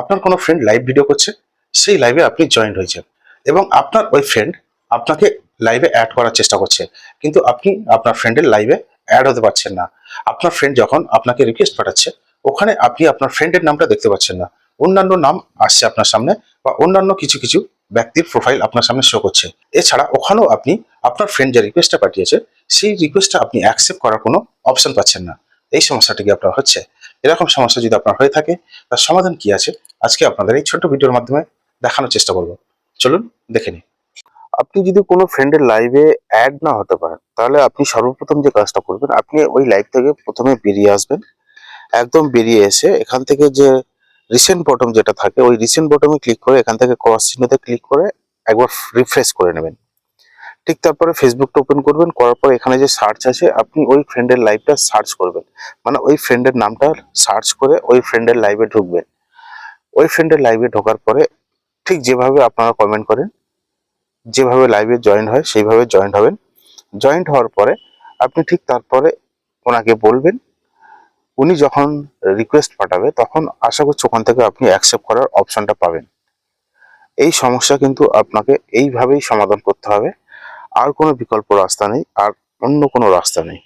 আপনার কোনো friend live video করছে, সেই লাইভে আপনি জয়েন হয়েছেন এবং আপনার ওই ফ্রেন্ড আপনাকে লাইভে অ্যাড করার চেষ্টা করছে, কিন্তু আপনি আপনার ফ্রেন্ডের লাইভে অ্যাড হতে পারছেন না। আপনার ফ্রেন্ড যখন আপনাকে রিকোয়েস্ট পাঠাচ্ছে, ওখানে আপনি আপনার ফ্রেন্ডের নামটা দেখতে পাচ্ছেন না। অন্যান্য নাম আসছে আপনার সামনে বা অন্যান্য কিছু কিছু ব্যক্তির প্রোফাইল আপনার সামনে শো করছে। এছাড়া ওখানেও আপনি আপনার ফ্রেন্ড যে রিকোয়েস্টটা পাঠিয়েছে, সেই রিকোয়েস্টটা আপনি অ্যাকসেপ্ট করার কোনো অপশন পাচ্ছেন না। এই সমস্যাটি কি আপনার হচ্ছে? এরকম সমস্যা যদি আপনার হয়ে থাকে, তার সমাধান কি আছে? আজকে আপনাদের এই ছোট্ট ভিডিওর মাধ্যমে দেখানোর চেষ্টা করব। চলুন, দেখে নিই। আপনি যদি কোনো ফ্রেন্ডের লাইভে অ্যাড না হতে পারেন, তাহলে আপনি সর্বপ্রথম যে কাজটা করবেন, আপনি ওই লাইভ থেকে প্রথমে বেরিয়ে আসবেন। একদম বেরিয়ে এসে এখান থেকে যে রিসেন্ট বটম যেটা থাকে, ওই রিসেন্ট বটমে ক্লিক করে এখান থেকে ক্রস চিহ্নতে ক্লিক করে একবার রিফ্রেশ করে নেবেন। ঠিক তারপরে ফেসবুকটা ওপেন করবেন, করার পর এখানে যে সার্চ আছে, আপনি ওই ফ্রেন্ডের লাইভটা সার্চ করবেন। মানে ওই ফ্রেন্ডের নামটা সার্চ করে ওই ফ্রেন্ডের লাইভে ঢুকবেন। ওই ফ্রেন্ডের লাইভে ঢোকার পরে ঠিক যেভাবে আপনারা কমেন্ট করেন, যেভাবে লাইভে জয়েন হয়, সেইভাবে জয়েন্ট হবেন। জয়েন্ট হওয়ার পরে আপনি ঠিক তারপরে ওনাকে বলবেন, উনি যখন রিকোয়েস্ট পাঠাবে, তখন আশা করছি ওখান থেকে আপনি অ্যাকসেপ্ট করার অপশনটা পাবেন। এই সমস্যা কিন্তু আপনাকে এইভাবেই সমাধান করতে হবে। আর কোনো বিকল্প রাস্তা নেই আর অন্য কোনো রাস্তা নেই।